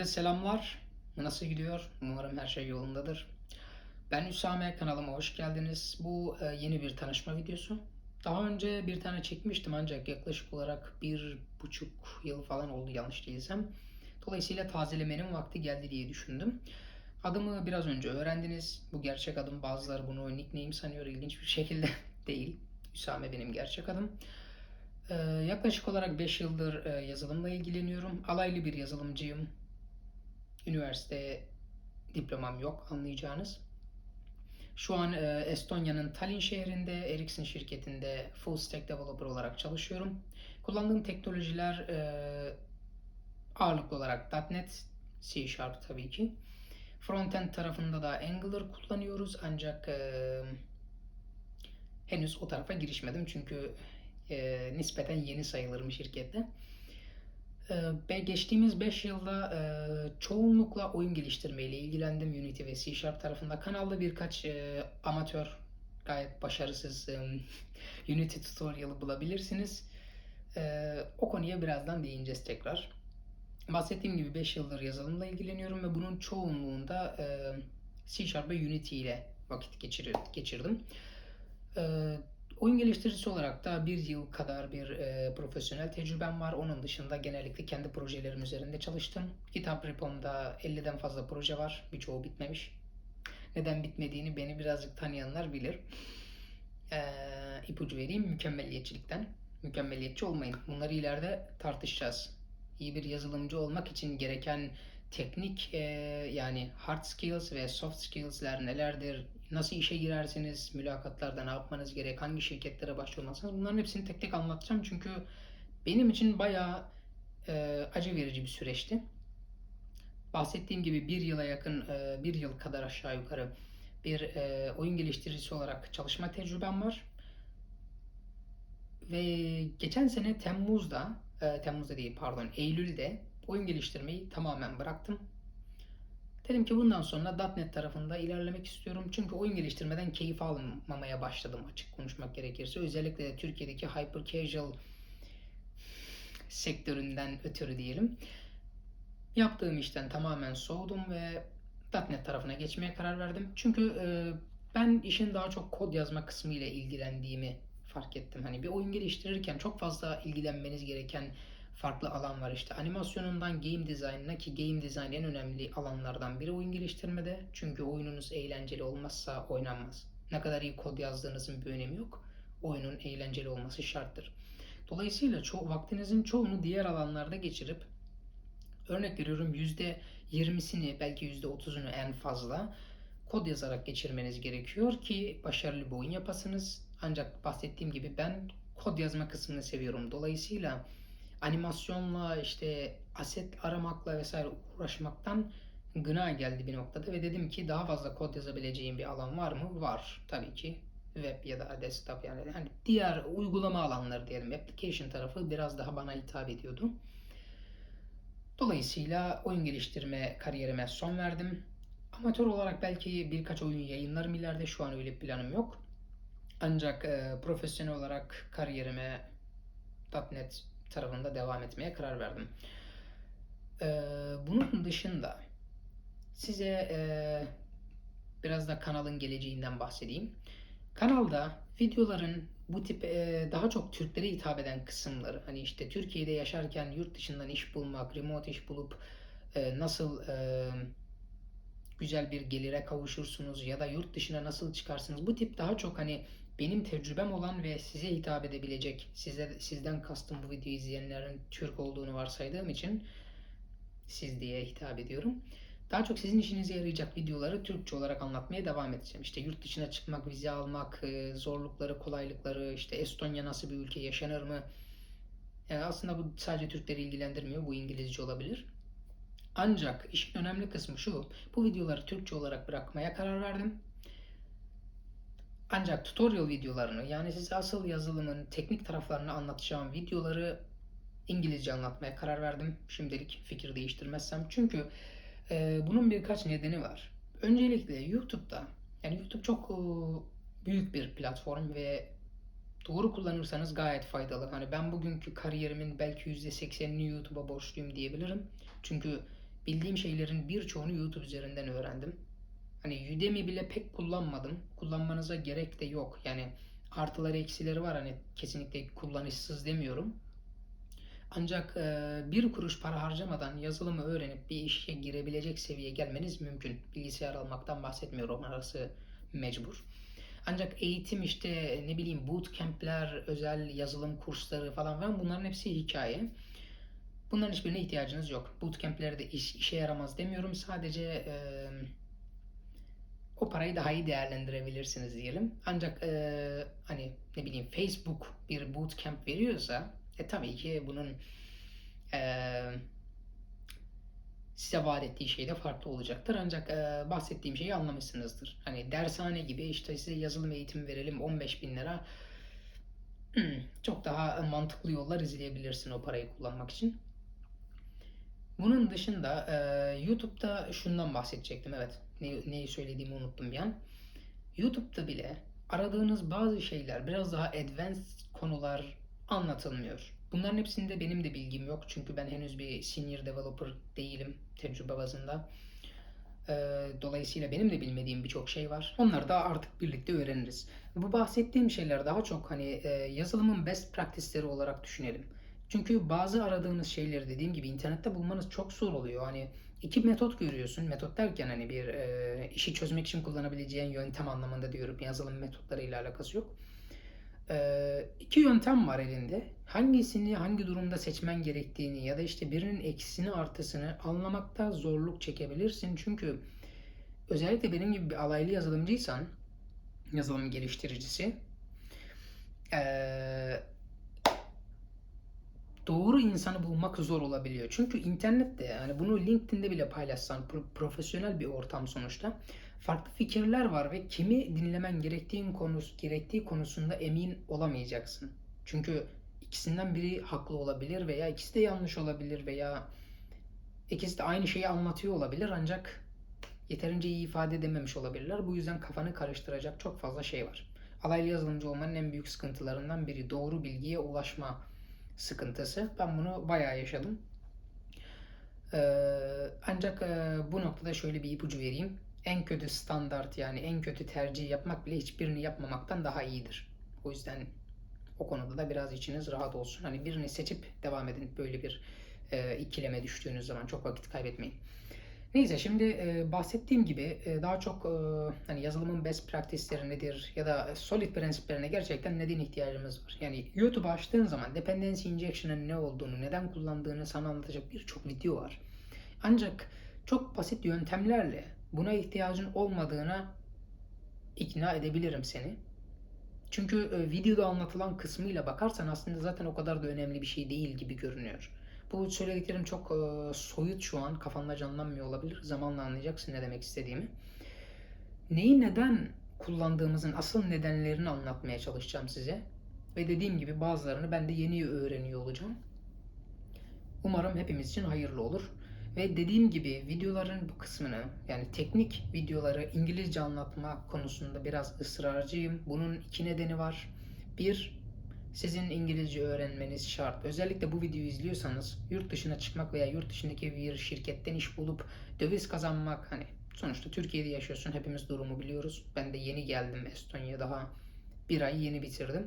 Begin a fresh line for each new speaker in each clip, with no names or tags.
Herkese selamlar. Nasıl gidiyor? Umarım her şey yolundadır. Ben Üsame, kanalıma hoş geldiniz. Bu e, yeni bir tanışma videosu. Daha önce bir tane çekmiştim ancak yaklaşık olarak bir buçuk yıl falan oldu yanlış değilsem. Dolayısıyla tazelemenin vakti geldi diye düşündüm. Adımı biraz önce öğrendiniz. Bu gerçek adım. Bazıları bunu nickname sanıyor ilginç bir şekilde. Değil. Üsame benim gerçek adım. Ee, yaklaşık olarak 5 yıldır e, yazılımla ilgileniyorum. Alaylı bir yazılımcıyım. Üniversite diplomam yok anlayacağınız. Şu an e, Estonya'nın Tallinn şehrinde Ericsson şirketinde full stack developer olarak çalışıyorum. Kullandığım teknolojiler e, ağırlıklı olarak .NET, C Sharp tabii ki. Frontend tarafında da Angular kullanıyoruz ancak e, henüz o tarafa girişmedim çünkü e, nispeten yeni sayılırım şirkette. Ve geçtiğimiz 5 yılda e, çoğunlukla oyun geliştirmeyle ilgilendim Unity ve C Sharp tarafında. Kanalda birkaç e, amatör gayet başarısız e, Unity tutorial'ı bulabilirsiniz. O konuya birazdan değineceğiz tekrar. Bahsettiğim gibi 5 yıldır yazılımla ilgileniyorum ve bunun çoğunluğunda C Sharp ve Unity ile vakit geçirir, geçirdim. Oyun geliştiricisi olarak da bir yıl kadar bir e, profesyonel tecrübem var. Onun dışında genellikle kendi projelerim üzerinde çalıştım. GitHub repomda 50'den fazla proje var. Birçoğu bitmemiş. Neden bitmediğini beni birazcık tanıyanlar bilir. E, ipucu vereyim mükemmelliyetçilikten. Mükemmeliyetçi olmayın. Bunları ileride tartışacağız. İyi bir yazılımcı olmak için gereken teknik e, yani hard skills ve soft skills'ler nelerdir? Nasıl işe girersiniz? Mülakatlarda ne yapmanız gerek? Hangi şirketlere başvurmalısınız? Bunların hepsini tek tek anlatacağım. Çünkü benim için bayağı e, acı verici bir süreçti. Bahsettiğim gibi bir yıla yakın, e, bir yıl kadar aşağı yukarı bir e, oyun geliştiricisi olarak çalışma tecrübem var. Ve geçen sene Temmuz'da, e, Temmuz'da değil pardon Eylül'de oyun geliştirmeyi tamamen bıraktım. Dedim ki bundan sonra .NET tarafında ilerlemek istiyorum. Çünkü oyun geliştirmeden keyif almamaya başladım açık konuşmak gerekirse. Özellikle de Türkiye'deki hyper casual sektöründen ötürü diyelim. Yaptığım işten tamamen soğudum ve .NET tarafına geçmeye karar verdim. Çünkü e, ben işin daha çok kod yazma kısmı ile ilgilendiğimi fark ettim. Hani bir oyun geliştirirken çok fazla ilgilenmeniz gereken farklı alan var işte. Animasyonundan game design'ına ki game design en önemli alanlardan biri oyun geliştirmede. Çünkü oyununuz eğlenceli olmazsa oynanmaz. Ne kadar iyi kod yazdığınızın bir önemi yok. Oyunun eğlenceli olması şarttır. Dolayısıyla ço vaktinizin çoğunu diğer alanlarda geçirip örnek veriyorum %20'sini belki %30'unu en fazla kod yazarak geçirmeniz gerekiyor ki başarılı bir oyun yapasınız. Ancak bahsettiğim gibi ben kod yazma kısmını seviyorum. Dolayısıyla animasyonla işte aset aramakla vesaire uğraşmaktan gına geldi bir noktada ve dedim ki daha fazla kod yazabileceğim bir alan var mı? Var tabii ki. Web ya da desktop yani, yani diğer uygulama alanları diyelim. Application tarafı biraz daha bana hitap ediyordu. Dolayısıyla oyun geliştirme kariyerime son verdim. Amatör olarak belki birkaç oyun yayınlarım ileride. Şu an öyle bir planım yok. Ancak e, profesyonel olarak kariyerime .NET tarafında devam etmeye karar verdim. Ee, bunun dışında size e, biraz da kanalın geleceğinden bahsedeyim. Kanalda videoların bu tip e, daha çok Türklere hitap eden kısımları hani işte Türkiye'de yaşarken yurt dışından iş bulmak, remote iş bulup e, nasıl e, güzel bir gelire kavuşursunuz ya da yurt dışına nasıl çıkarsınız bu tip daha çok hani benim tecrübem olan ve size hitap edebilecek, size sizden kastım bu videoyu izleyenlerin Türk olduğunu varsaydığım için siz diye hitap ediyorum. Daha çok sizin işinize yarayacak videoları Türkçe olarak anlatmaya devam edeceğim. İşte yurt dışına çıkmak, vize almak, e, zorlukları, kolaylıkları, işte Estonya nasıl bir ülke, yaşanır mı? Yani aslında bu sadece Türkleri ilgilendirmiyor, bu İngilizce olabilir. Ancak işin önemli kısmı şu, bu videoları Türkçe olarak bırakmaya karar verdim. Ancak tutorial videolarını yani size asıl yazılımın teknik taraflarını anlatacağım videoları İngilizce anlatmaya karar verdim. Şimdilik fikir değiştirmezsem. Çünkü e, bunun birkaç nedeni var. Öncelikle YouTube'da yani YouTube çok e, büyük bir platform ve doğru kullanırsanız gayet faydalı. Hani ben bugünkü kariyerimin belki %80'ini YouTube'a borçluyum diyebilirim. Çünkü bildiğim şeylerin birçoğunu YouTube üzerinden öğrendim. Hani Udemy bile pek kullanmadım. Kullanmanıza gerek de yok. Yani artıları eksileri var hani kesinlikle kullanışsız demiyorum. Ancak e, bir kuruş para harcamadan yazılımı öğrenip bir işe girebilecek seviyeye gelmeniz mümkün. Bilgisayar almaktan bahsetmiyorum. Arası mecbur. Ancak eğitim işte ne bileyim bootcamp'ler, özel yazılım kursları falan var. Bunların hepsi hikaye. Bunların hiçbirine ihtiyacınız yok. Bootcamp'lerde de iş, işe yaramaz demiyorum. Sadece e, o parayı daha iyi değerlendirebilirsiniz diyelim. Ancak e, hani ne bileyim Facebook bir bootcamp veriyorsa e tabii ki bunun e, size vaat ettiği şey de farklı olacaktır. Ancak e, bahsettiğim şeyi anlamışsınızdır. Hani dershane gibi işte size yazılım eğitimi verelim 15 bin lira. Çok daha mantıklı yollar izleyebilirsin o parayı kullanmak için. Bunun dışında e, YouTube'da şundan bahsedecektim. Evet, ne, neyi söylediğimi unuttum an. YouTube'da bile aradığınız bazı şeyler, biraz daha advanced konular anlatılmıyor. Bunların hepsinde benim de bilgim yok. Çünkü ben henüz bir senior developer değilim tecrübe bazında. E, dolayısıyla benim de bilmediğim birçok şey var. Onları da artık birlikte öğreniriz. Bu bahsettiğim şeyler daha çok hani e, yazılımın best practice'leri olarak düşünelim. Çünkü bazı aradığınız şeyleri dediğim gibi internette bulmanız çok zor oluyor. Hani iki metot görüyorsun. Metot derken hani bir e, işi çözmek için kullanabileceğin yöntem anlamında diyorum. Yazılım metotlarıyla alakası yok. E, iki yöntem var elinde. Hangisini hangi durumda seçmen gerektiğini ya da işte birinin eksisini artısını anlamakta zorluk çekebilirsin. Çünkü özellikle benim gibi bir alaylı yazılımcıysan yazılım geliştiricisi eee doğru insanı bulmak zor olabiliyor. Çünkü internette yani bunu LinkedIn'de bile paylaşsan profesyonel bir ortam sonuçta. Farklı fikirler var ve kimi dinlemen gerektiğin konusu gerektiği konusunda emin olamayacaksın. Çünkü ikisinden biri haklı olabilir veya ikisi de yanlış olabilir veya ikisi de aynı şeyi anlatıyor olabilir ancak yeterince iyi ifade edememiş olabilirler. Bu yüzden kafanı karıştıracak çok fazla şey var. Alaylı yazılımcı olmanın en büyük sıkıntılarından biri doğru bilgiye ulaşma sıkıntısı. Ben bunu bayağı yaşadım. Ee, ancak e, bu noktada şöyle bir ipucu vereyim. En kötü standart yani en kötü tercih yapmak bile hiçbirini yapmamaktan daha iyidir. O yüzden o konuda da biraz içiniz rahat olsun. Hani birini seçip devam edin böyle bir e, ikileme düştüğünüz zaman çok vakit kaybetmeyin. Neyse şimdi e, bahsettiğim gibi e, daha çok e, hani yazılımın best practice'leri nedir ya da solid prensiplerine gerçekten neden ihtiyacımız var. Yani YouTube açtığın zaman dependency injection'ın ne olduğunu, neden kullandığını sana anlatacak birçok video var. Ancak çok basit yöntemlerle buna ihtiyacın olmadığına ikna edebilirim seni. Çünkü e, videoda anlatılan kısmıyla bakarsan aslında zaten o kadar da önemli bir şey değil gibi görünüyor. Bu söylediklerim çok e, soyut şu an kafanda canlanmıyor olabilir. Zamanla anlayacaksın ne demek istediğimi. Neyi neden kullandığımızın asıl nedenlerini anlatmaya çalışacağım size. Ve dediğim gibi bazılarını ben de yeni öğreniyor olacağım. Umarım hepimiz için hayırlı olur. Ve dediğim gibi videoların bu kısmını yani teknik videoları İngilizce anlatma konusunda biraz ısrarcıyım. Bunun iki nedeni var. Bir, sizin İngilizce öğrenmeniz şart. Özellikle bu videoyu izliyorsanız yurt dışına çıkmak veya yurt dışındaki bir şirketten iş bulup döviz kazanmak hani sonuçta Türkiye'de yaşıyorsun hepimiz durumu biliyoruz. Ben de yeni geldim Estonya daha bir ay yeni bitirdim.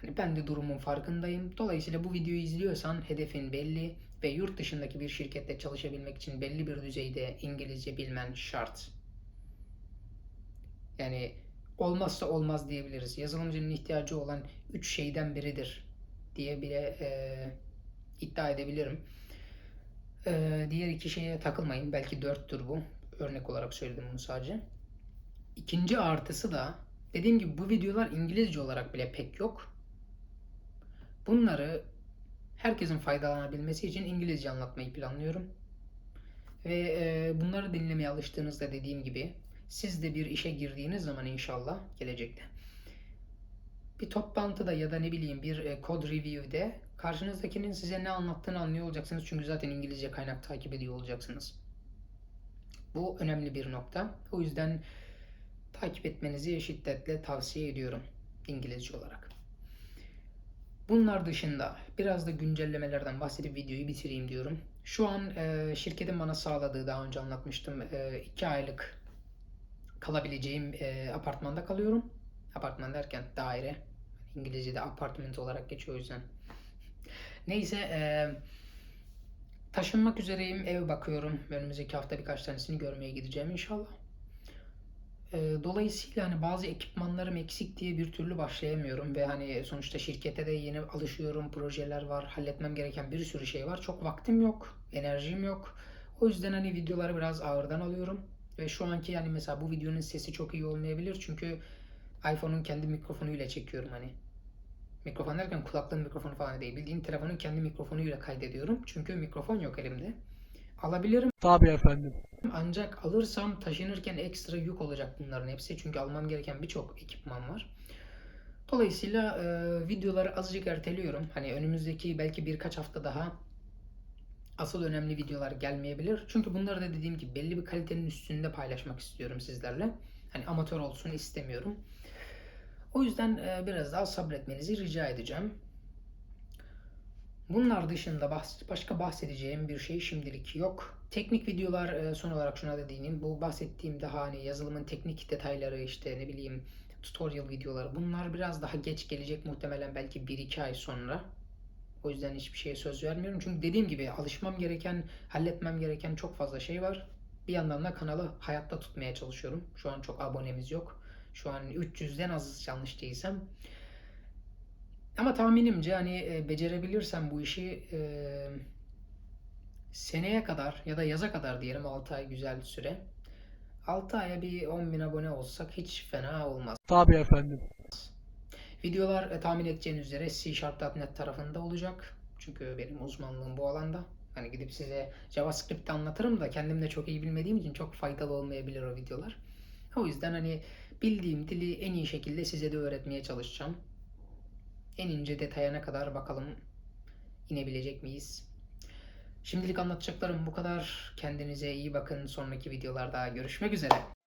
Hani ben de durumun farkındayım. Dolayısıyla bu videoyu izliyorsan hedefin belli ve yurt dışındaki bir şirkette çalışabilmek için belli bir düzeyde İngilizce bilmen şart. Yani olmazsa olmaz diyebiliriz. Yazılımcının ihtiyacı olan üç şeyden biridir diye bile e, iddia edebilirim. E, diğer iki şeye takılmayın. Belki dörttür bu. Örnek olarak söyledim bunu sadece. İkinci artısı da dediğim gibi bu videolar İngilizce olarak bile pek yok. Bunları herkesin faydalanabilmesi için İngilizce anlatmayı planlıyorum. Ve e, bunları dinlemeye alıştığınızda dediğim gibi siz de bir işe girdiğiniz zaman inşallah gelecekte bir toplantıda ya da ne bileyim bir e, kod review'de karşınızdakinin size ne anlattığını anlıyor olacaksınız. Çünkü zaten İngilizce kaynak takip ediyor olacaksınız. Bu önemli bir nokta. O yüzden takip etmenizi şiddetle tavsiye ediyorum İngilizce olarak. Bunlar dışında biraz da güncellemelerden bahsedip videoyu bitireyim diyorum. Şu an e, şirketin bana sağladığı daha önce anlatmıştım 2 aylık kalabileceğim e, apartmanda kalıyorum. Apartman derken daire. İngilizce'de apartment olarak geçiyor o yüzden. Neyse e, taşınmak üzereyim. Ev bakıyorum. Önümüzdeki hafta birkaç tanesini görmeye gideceğim inşallah. E, dolayısıyla hani bazı ekipmanlarım eksik diye bir türlü başlayamıyorum ve hani sonuçta şirkete de yeni alışıyorum. Projeler var. Halletmem gereken bir sürü şey var. Çok vaktim yok. Enerjim yok. O yüzden hani videoları biraz ağırdan alıyorum. Ve şu anki yani mesela bu videonun sesi çok iyi olmayabilir çünkü iPhone'un kendi mikrofonuyla çekiyorum hani. Mikrofon derken kulaklığın mikrofonu falan değil. Bildiğin telefonun kendi mikrofonuyla kaydediyorum. Çünkü mikrofon yok elimde. Alabilirim
Tabii efendim.
ancak alırsam taşınırken ekstra yük olacak bunların hepsi. Çünkü almam gereken birçok ekipman var. Dolayısıyla e, videoları azıcık erteliyorum. Hani önümüzdeki belki birkaç hafta daha asıl önemli videolar gelmeyebilir. Çünkü bunları da dediğim gibi belli bir kalitenin üstünde paylaşmak istiyorum sizlerle. Hani amatör olsun istemiyorum. O yüzden e, biraz daha sabretmenizi rica edeceğim. Bunlar dışında bahs- başka bahsedeceğim bir şey şimdilik yok. Teknik videolar e, son olarak şuna da değineyim. Bu bahsettiğim daha hani yazılımın teknik detayları işte ne bileyim tutorial videoları bunlar biraz daha geç gelecek muhtemelen belki 1-2 ay sonra. O yüzden hiçbir şeye söz vermiyorum. Çünkü dediğim gibi alışmam gereken, halletmem gereken çok fazla şey var. Bir yandan da kanalı hayatta tutmaya çalışıyorum. Şu an çok abonemiz yok. Şu an 300'den az yanlış değilsem. Ama tahminimce hani e, becerebilirsem bu işi e, seneye kadar ya da yaza kadar diyelim 6 ay güzel süre. 6 aya bir 10 bin abone olsak hiç fena olmaz.
Tabii efendim.
Videolar e, tahmin edeceğiniz üzere C Sharp.net tarafında olacak. Çünkü benim uzmanlığım bu alanda. Hani gidip size JavaScript'te anlatırım da kendim de çok iyi bilmediğim için çok faydalı olmayabilir o videolar. O yüzden hani bildiğim dili en iyi şekilde size de öğretmeye çalışacağım. En ince detayına kadar bakalım inebilecek miyiz? Şimdilik anlatacaklarım bu kadar. Kendinize iyi bakın. Sonraki videolarda görüşmek üzere.